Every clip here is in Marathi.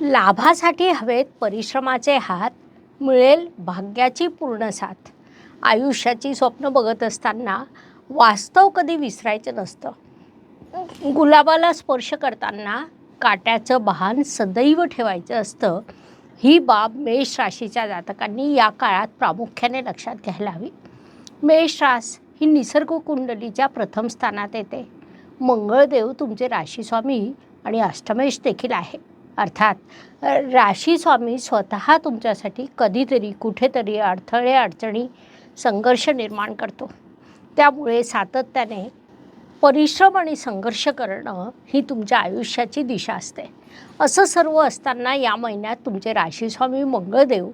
लाभासाठी हवेत परिश्रमाचे हात मिळेल भाग्याची पूर्ण साथ. आयुष्याची स्वप्न बघत असताना वास्तव कधी विसरायचं नसतं. गुलाबाला स्पर्श करताना काट्याचं बहान सदैव ठेवायचं असतं. ही बाब मेष राशीच्या जातकांनी या काळात प्रामुख्याने लक्षात घ्यायला हवी. मेष रास ही निसर्ग कुंडलीच्या प्रथम स्थानात येते. मंगळदेव तुमचे राशीस्वामी आणि अष्टमेश देखील आहे. अर्थात राशी राशीस्वामी स्वतः तुमच्यासाठी कधीतरी कुठेतरी अडथळे अडचणी संघर्ष निर्माण करतो. त्यामुळे सातत्याने परिश्रम आणि संघर्ष करणं ही तुमच्या आयुष्याची दिशा असते. असं सर्व असताना या महिन्यात तुमचे राशीस्वामी मंगळदेव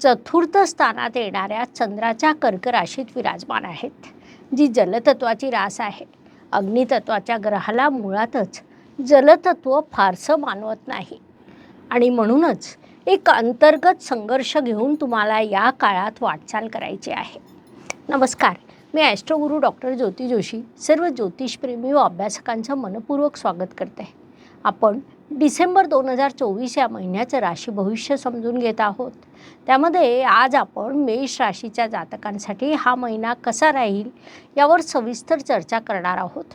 चतुर्थ स्थानात येणाऱ्या चंद्राच्या कर्क राशीत विराजमान आहेत जी जलतत्वाची रास आहे. अग्नितत्वाच्या ग्रहाला मुळातच जलतत्व फारसं मानवत नाही. आणि म्हणूनच एक अंतर्गत संघर्ष घेऊन तुम्हाला या काळात वाटचाल करायची आहे. नमस्कार मी ॲस्ट्रोगुरू डॉक्टर ज्योती जोशी सर्व ज्योतिषप्रेमी व अभ्यासकांचं मनपूर्वक स्वागत करते. आपण डिसेंबर दोन हजार चोवीस या महिन्याचं राशी भविष्य समजून घेत आहोत. त्यामध्ये आज आपण मेष राशीच्या जातकांसाठी हा महिना कसा राहील यावर सविस्तर चर्चा करणार आहोत.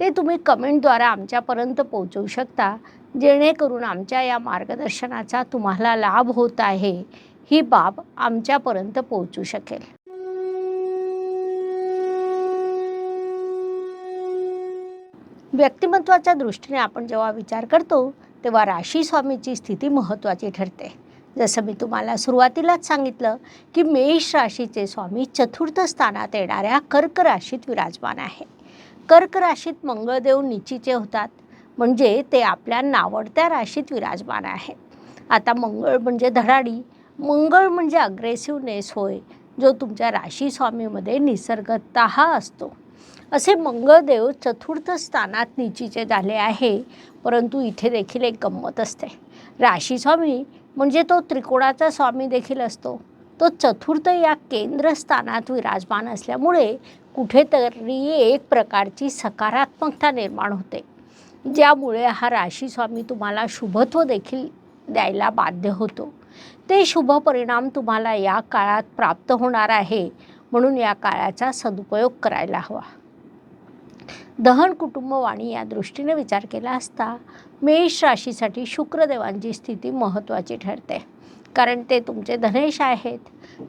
ते तुम्ही कमेंटद्वारा आमच्यापर्यंत पोहोचवू शकता. जेणेकरून आमच्या या मार्गदर्शनाचा तुम्हाला लाभ होत आहे. ही बाब आमच्यापर्यंत पोहोचू शकेल. व्यक्तिमत्वाच्या दृष्टीने आपण जेव्हा विचार करतो तेव्हा राशी स्वामीची स्थिती महत्त्वाची ठरते. जसं मी तुम्हाला सुरुवातीलाच सांगितलं की मेष राशीचे स्वामी चतुर्थ स्थानात येणाऱ्या कर्क राशीत विराजमान आहे कर्क राशीत मंगळदेव निचीचे होतात. म्हणजे ते आपल्या नावडत्या राशीत विराजमान आहे. आता मंगळ म्हणजे धडाडी. मंगळ म्हणजे अग्रेसिव्हनेस होय जो तुमच्या राशी स्वामीमध्ये निसर्गत असतो. असे मंगळदेव चतुर्थ स्थानात निचीचे झाले आहे परंतु इथे देखील एक गंमत असते. राशी स्वामी म्हणजे तो त्रिकोणाचा स्वामी देखील असतो. तो चतुर्थ या केंद्रस्थानात विराजमान असल्यामुळे कुठेतरी एक प्रकारची सकारात्मकता निर्माण होते. ज्यामुळे हा राशी स्वामी तुम्हाला शुभत्व देखील द्यायला बाध्य होतो. ते शुभ परिणाम तुम्हाला या काळात प्राप्त होणार आहे म्हणून या काळाचा सदुपयोग करायला हवा. दहन कुटुंबवाणी या दृष्टीने विचार केला असता मेष राशीसाठी शुक्रदेवांची स्थिती महत्त्वाची ठरते. कारण ते तुमचे धनेश आहेत.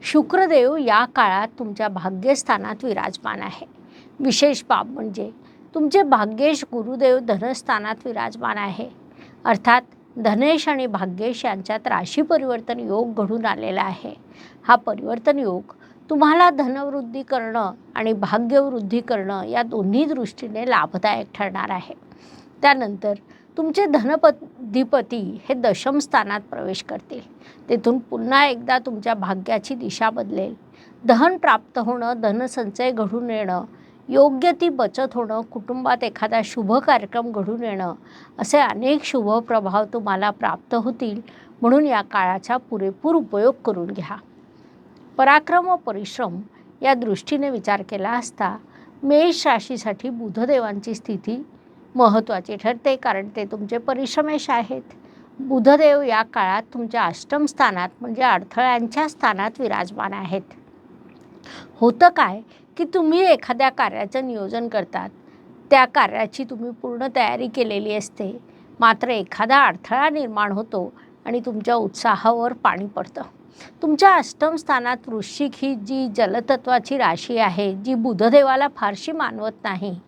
शुक्रदेव या काळात तुमच्या भाग्यस्थानात विराजमान आहे. विशेष बाब म्हणजे तुमचे भाग्येश गुरुदेव धनस्थानात विराजमान आहे. अर्थात धनेश आणि भाग्येश यांच्यात राशी परिवर्तन योग घडून आलेला आहे. हा परिवर्तन योग तुम्हाला धनवृद्धी करणं आणि भाग्यवृद्धी करणं या दोन्ही दृष्टीने लाभदायक ठरणार आहे. त्यानंतर तुमचे धनपधिपती हे दशम स्थानात प्रवेश करतील. तेथून पुन्हा एकदा तुमच्या भाग्याची दिशा बदलेल. धन प्राप्त होणं धनसंचय घडून येणं योग्य ती बचत होणं कुटुंबात एखादा शुभ कार्यक्रम घडून येणं असे अनेक शुभ प्रभाव तुम्हाला प्राप्त होतील म्हणून या काळाचा पुरेपूर उपयोग करून घ्या. पराक्रम व परिश्रम या दृष्टीने विचार केला असता मेष राशीसाठी बुधदेवांची स्थिती महत्त्वाची ठरते कारण ते तुमचे परिश्रमेश आहेत. बुधदेव या काळात तुमच्या अष्टम स्थानात म्हणजे अडथळ्यांच्या स्थानात विराजमान आहेत. होतं काय की तुम्ही एखाद्या कार्याचं नियोजन करतात. त्या कार्याची तुम्ही पूर्ण तयारी केलेली असते. मात्र एखादा अडथळा निर्माण होतो आणि तुमच्या उत्साहावर पाणी पडतं. तुमच्या अष्टम स्थानात वृश्चिक ही जी जलतत्वाची राशी आहे जी बुधदेवाला फारशी मानवत नाही.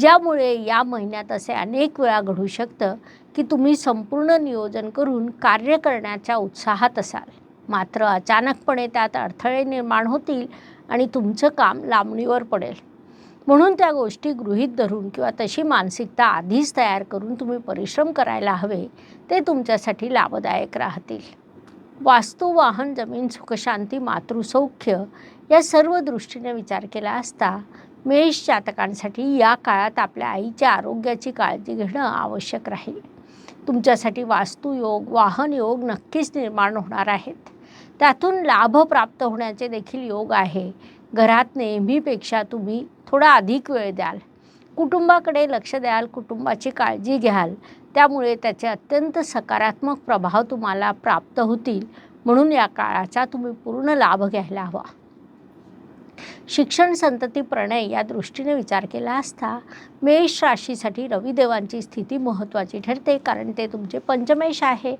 ज्यामुळे या महिन्यात असे अनेक वेळा घडू शकतं की तुम्ही संपूर्ण नियोजन करून कार्य करण्याच्या उत्साहात असाल. मात्र अचानकपणे त्यात अडथळे निर्माण होतील आणि तुमचं काम लांबणीवर पडेल. म्हणून त्या गोष्टी गृहीत धरून किंवा तशी मानसिकता आधीच तयार करून तुम्ही परिश्रम करायला हवे ते तुमच्यासाठी लाभदायक राहतील. वास्तू वाहन जमीन सुखशांती मातृसौख्य या सर्व दृष्टीने विचार केला असता मेष जातकांसाठी या काळात आपल्या आईच्या आरोग्याची काळजी घेणं आवश्यक राहील. तुमच्यासाठी वास्तुयोग वाहन योग नक्कीच निर्माण होणार आहेत. त्यातून लाभ प्राप्त होण्याचे देखील योग आहे. घरात नेहमीपेक्षा तुम्ही थोडा अधिक वेळ द्याल. कुटुंबाकडे लक्ष द्याल कुटुंबाची काळजी घ्याल. त्यामुळे त्याचे अत्यंत सकारात्मक प्रभाव तुम्हाला प्राप्त होतील. म्हणून या काळाचा तुम्ही पूर्ण लाभ घ्यायला हवा. शिक्षण संतती प्रणय या दृष्टीने विचार केला असता मेष राशीसाठी रविदेवांची स्थिती महत्त्वाची ठरते कारण ते तुमचे पंचमेश आहे.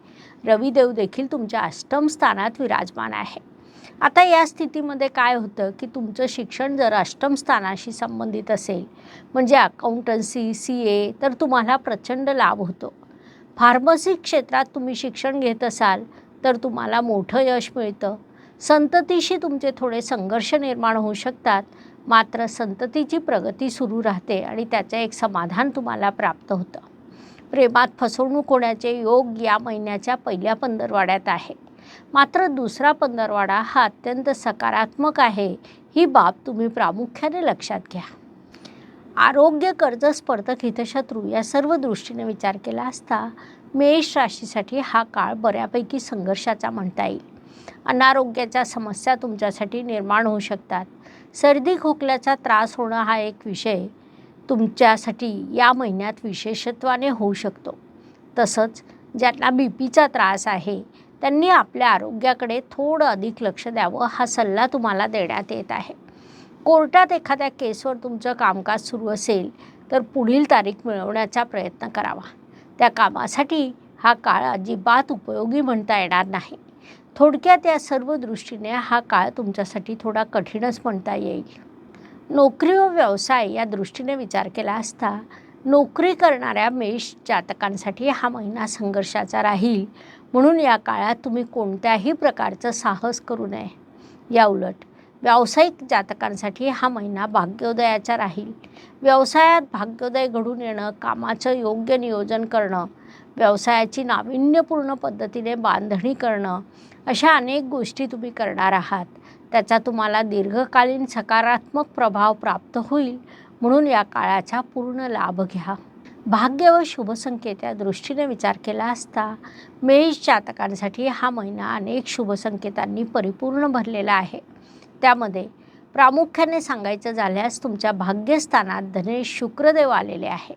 रविदेव देखील तुमच्या अष्टम स्थानात विराजमान आहे. आता या स्थितीमध्ये काय होतं की तुमचं शिक्षण जर अष्टम स्थानाशी संबंधित असेल म्हणजे अकाउंटन्सी सी ए तर तुम्हाला प्रचंड लाभ होतो. फार्मसी क्षेत्रात तुम्ही शिक्षण घेत असाल तर तुम्हाला मोठं यश मिळतं. संततीशी तुमचे थोडे संघर्ष निर्माण होऊ शकतात मात्र संततीची प्रगती सुरू राहते आणि त्याचं एक समाधान तुम्हाला प्राप्त होतं. प्रेमात फसवणूक होण्याचे योग या महिन्याच्या पहिल्या पंधरवाड्यात आहे. मात्र दुसरा पंधरवाडा हा अत्यंत सकारात्मक आहे. ही बाब तुम्ही प्रामुख्याने लक्षात घ्या. आरोग्य कर्ज स्पर्धक हितशत्रू या सर्व दृष्टीने विचार केला असता मेष राशीसाठी हा काळ बऱ्यापैकी संघर्षाचा म्हणता येईल. अनारोग्याच्या समस्या तुमच्यासाठी निर्माण होऊ शकतात. सर्दी खोकल्याचा त्रास होणं हा एक विषय तुमच्यासाठी या महिन्यात विशेषत्वाने होऊ शकतो. तसंच ज्यांना बी पीचा त्रास आहे त्यांनी आपल्या आरोग्याकडे थोडं अधिक लक्ष द्यावं हा सल्ला तुम्हाला देण्यात येत आहे. कोर्टात एखाद्या केसवर तुमचं कामकाज सुरू असेल तर पुढील तारीख मिळवण्याचा प्रयत्न करावा. त्या कामासाठी हा काळ अजिबात उपयोगी म्हणता येणार नाही. थोडक्यात या सर्व दृष्टीने हा काळ तुमच्यासाठी थोडा कठीणच म्हणता येईल. नोकरी व व्यवसाय या दृष्टीने विचार केला असता नोकरी करणाऱ्या मेष जातकांसाठी हा महिना संघर्षाचा राहील. म्हणून या काळात तुम्ही कोणत्याही प्रकारचं साहस करू नये. या उलट व्यावसायिक जातकांसाठी हा महिना भाग्योदयाचा राहील. व्यवसायात भाग्योदय घडून येणं कामाचं योग्य नियोजन करणं व्यवसायाची नाविन्यपूर्ण पद्धतीने बांधणी करणं अशा अनेक गोष्टी तुम्ही करणार आहात. त्याचा तुम्हाला दीर्घकालीन सकारात्मक प्रभाव प्राप्त होईल. म्हणून या काळाचा पूर्ण लाभ घ्या. भाग्य व शुभसंकेत या दृष्टीने विचार केला असता मेष जातकांसाठी हा महिना अनेक शुभसंकेतांनी परिपूर्ण भरलेला आहे. त्यामध्ये प्रामुख्याने सांगायचं झाल्यास तुमच्या भाग्यस्थानात धनेश शुक्रदेव आलेले आहे.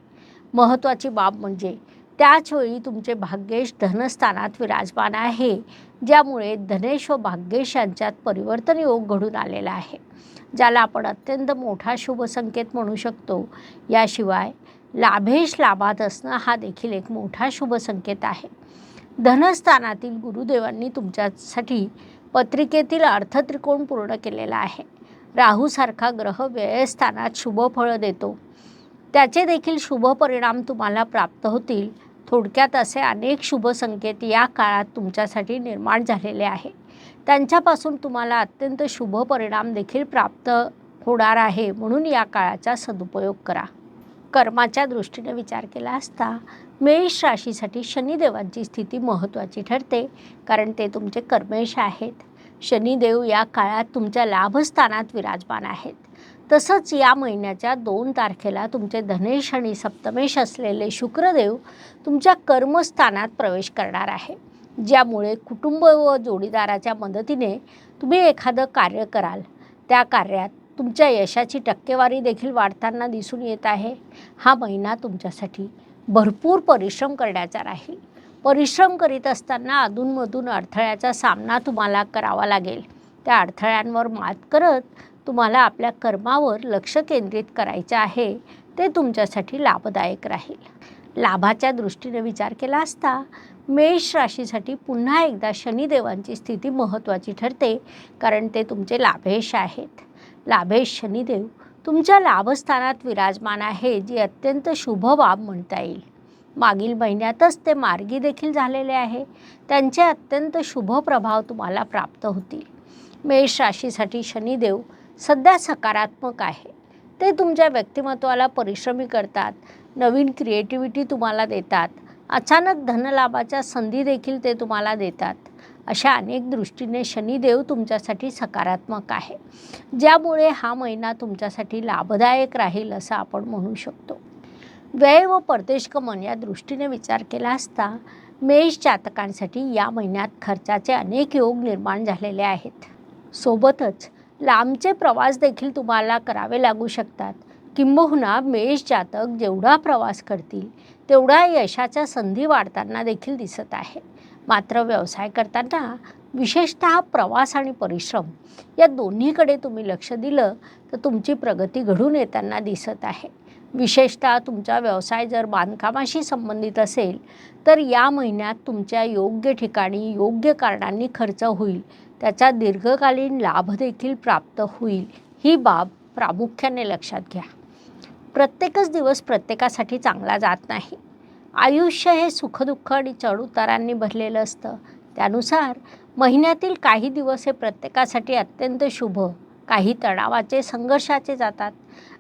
महत्त्वाची बाब म्हणजे त्याचवेळी तुमचे भाग्येश धनस्थानात विराजमान आहे. ज्यामुळे धनेश व भाग्येश यांच्यात परिवर्तन योग घडून आलेला आहे. ज्याला आपण अत्यंत मोठा शुभसंकेत म्हणू शकतो. याशिवाय लाभेश लाभात असणं हा देखील एक मोठा शुभसंकेत आहे. धनस्थानातील गुरुदेवांनी तुमच्यासाठी पत्रिकेतील अर्थत्रिकोण पूर्ण केलेला आहे. राहूसारखा ग्रह व्ययस्थानात शुभ फळं देतो. त्याचे देखील शुभ परिणाम तुम्हाला प्राप्त होतील. थोडक्यात असे अनेक शुभ संकेत या काळात तुमच्यासाठी निर्माण झालेले आहे. त्यांच्यापासून तुम्हाला अत्यंत शुभ परिणाम देखील प्राप्त होणार आहे म्हणून या काळाचा सदुपयोग करा. कर्माच्या दृष्टीने विचार केला असता मेष राशीसाठी शनिदेवांची स्थिती महत्त्वाची ठरते कारण ते तुमचे कर्मेश आहेत. शनिदेव या काळात तुमच्या लाभस्थानात विराजमान आहेत. तसंच या महिन्याच्या दोन तारखेला तुमचे धनेश आणि सप्तमेश असलेले शुक्रदेव तुमच्या कर्मस्थानात प्रवेश करणार आहे. ज्यामुळे कुटुंब व जोडीदाराच्या मदतीने तुम्ही एखादं कार्य कराल. त्या कार्यात तुमच्या यशाची टक्केवारी देखील वाढताना दिसून येत आहे. हा महिना तुमच्यासाठी भरपूर परिश्रम करण्याचा राहील. परिश्रम करीत असताना अधूनमधून अडथळ्याचा सामना तुम्हाला करावा लागेल. त्या अडथळ्यांवर मात करत तुम्हाला आपल्या कर्मावर लक्ष केंद्रित करायचं आहे ते तुमच्यासाठी लाभदायक राहील. लाभाच्या दृष्टीने विचार केला असता मेष राशीसाठी पुन्हा एकदा शनिदेवांची स्थिती महत्त्वाची ठरते कारण ते तुमचे लाभेश आहेत. लाभेश शनिदेव तुमच्या लाभस्थानात विराजमान आहे जी अत्यंत शुभ बाब म्हणता येईल. मागील महिन्यातच ते मार्गी देखील झालेले आहे. त्यांचे अत्यंत शुभ प्रभाव तुम्हाला प्राप्त होतील. मेष राशीसाठी शनिदेव सध्या सकारात्मक आहे. ते तुमच्या व्यक्तिमत्वाला परिश्रमी करतात नवीन क्रिएटिव्हिटी तुम्हाला देतात अचानक धनलाभाच्या संधी देखील ते तुम्हाला देतात. अशा अनेक दृष्टीने शनिदेव तुमच्यासाठी सकारात्मक आहे. ज्यामुळे हा महिना तुमच्यासाठी लाभदायक राहील असं आपण म्हणू शकतो. व्यय व परदेशगमन या दृष्टीने विचार केला असता मेष जातकांसाठी या महिन्यात खर्चाचे अनेक योग निर्माण झालेले आहेत. सोबतच लांबचे प्रवास देखील तुम्हाला करावे लागू शकतात. किंबहुना मेष जातक जेवढा प्रवास करतील तेवढा यशाच्या संधी वाढताना देखील दिसत आहे. मात्र व्यवसाय करताना विशेषतः प्रवास आणि परिश्रम या दोन्हीकडे तुम्ही लक्ष दिलं तर तुमची प्रगती घडून येताना दिसत आहे. विशेषतः तुमचा व्यवसाय जर बांधकामाशी संबंधित असेल तर या महिन्यात तुमच्या योग्य ठिकाणी योग्य कारणांनी खर्च होईल त्याचा दीर्घकालीन लाभ देखील प्राप्त होईल. ही बाब प्रामुख्याने लक्षात घ्या. प्रत्येकच दिवस प्रत्येकासाठी चांगला जात नाही. आयुष्य हे सुखदुःख आणि चढउतारांनी भरलेलं असतं. त्यानुसार महिन्यातील काही दिवस हे प्रत्येकासाठी अत्यंत शुभ काही तणावाचे संघर्षाचे जातात.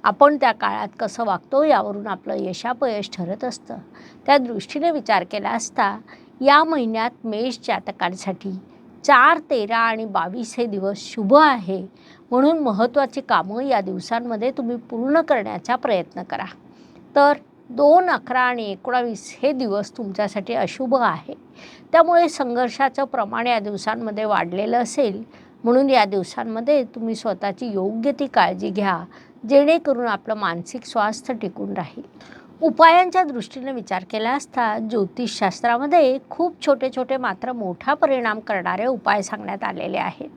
आपण त्या काळात कसं वागतो यावरून आपलं यशापयश ठरत असतं. त्या दृष्टीने विचार केला असता या महिन्यात मेष जातकांसाठी चार तेरा आणि बावीस हे दिवस शुभ आहे. म्हणून महत्त्वाची कामं या दिवसांमध्ये तुम्ही पूर्ण करण्याचा प्रयत्न करा. तर दोन अकरा आणि एकोणावीस हे दिवस तुमच्यासाठी अशुभ आहे. त्यामुळे संघर्षाचं प्रमाण या दिवसांमध्ये वाढलेलं असेल. म्हणून या दिवसांमध्ये तुम्ही स्वतःची योग्य ती काळजी घ्या जेणेकरून आपलं मानसिक स्वास्थ्य टिकून राहील. उपायांच्या दृष्टीने विचार केला असता ज्योतिषशास्त्रामध्ये खूप छोटे छोटे मात्र मोठा परिणाम करणारे उपाय सांगण्यात आलेले आहेत.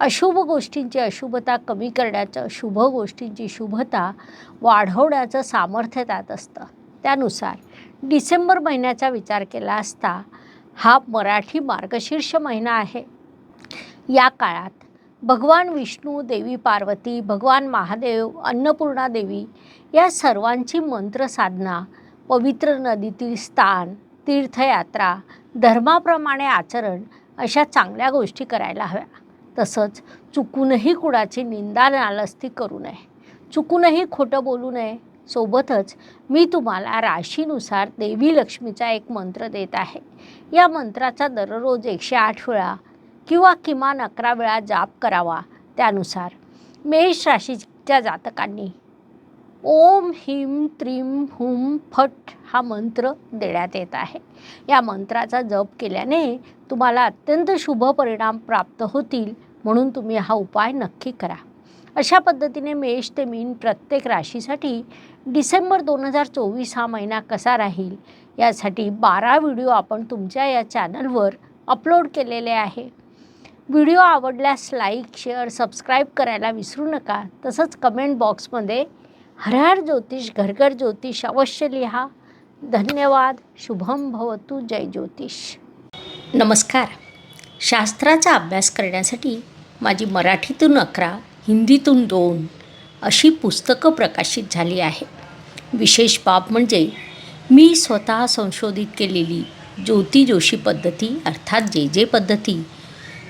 अशुभ गोष्टींची अशुभता कमी करण्याचं शुभ गोष्टींची शुभता वाढवण्याचं सामर्थ्य त्यात असतं. त्यानुसार डिसेंबर महिन्याचा विचार केला असता हा मराठी मार्गशीर्ष महिना आहे. या काळात भगवान विष्णू देवी पार्वती भगवान महादेव अन्नपूर्णा देवी या सर्वांची मंत्रसाधना पवित्र नदीतील स्थान तीर्थयात्रा धर्माप्रमाणे आचरण अशा चांगल्या गोष्टी करायला हव्या. तसंच चुकूनही कुणाची निंदा नालस्ती करू नये. चुकूनही खोटं बोलू नये. सोबतच मी तुम्हाला राशीनुसार देवी लक्ष्मीचा एक मंत्र देत आहे. या मंत्राचा दररोज एकशे आठ वेळा किंवा किमान अकरा वेळा जाप करावा त्यानुसार. मेष राशीच्या जातकांनी ओम ह्रीम त्रीम हुम फट हा मंत्र देण्यात येत आहे. या मंत्राचा जप केल्याने तुम्हाला अत्यंत शुभ परिणाम प्राप्त होतील म्हणून तुम्ही हा उपाय नक्की करा. अशा पद्धतीने मेष ते मीन प्रत्येक राशीसाठी डिसेंबर दोन हजार चोवीस हा महिना कसा राहील यासाठी बारा व्हिडिओ आपण तुमच्या या चॅनलवर अपलोड केलेले आहे. व्हिडिओ आवडल्यास लाईक शेअर सबस्क्राईब करायला विसरू नका. तसंच कमेंट बॉक्समध्ये हरहर ज्योतिष घरघर ज्योतिष अवश्य लिहा. धन्यवाद. शुभम भवतु. जय ज्योतिष. नमस्कार. शास्त्राचा अभ्यास करण्यासाठी माझी मराठीतून अकरा हिंदीतून दोन अशी पुस्तकं प्रकाशित झाली आहे विशेष बाब म्हणजे मी स्वतः संशोधित केलेली ज्योती जोशी पद्धती अर्थात जे जे पद्धती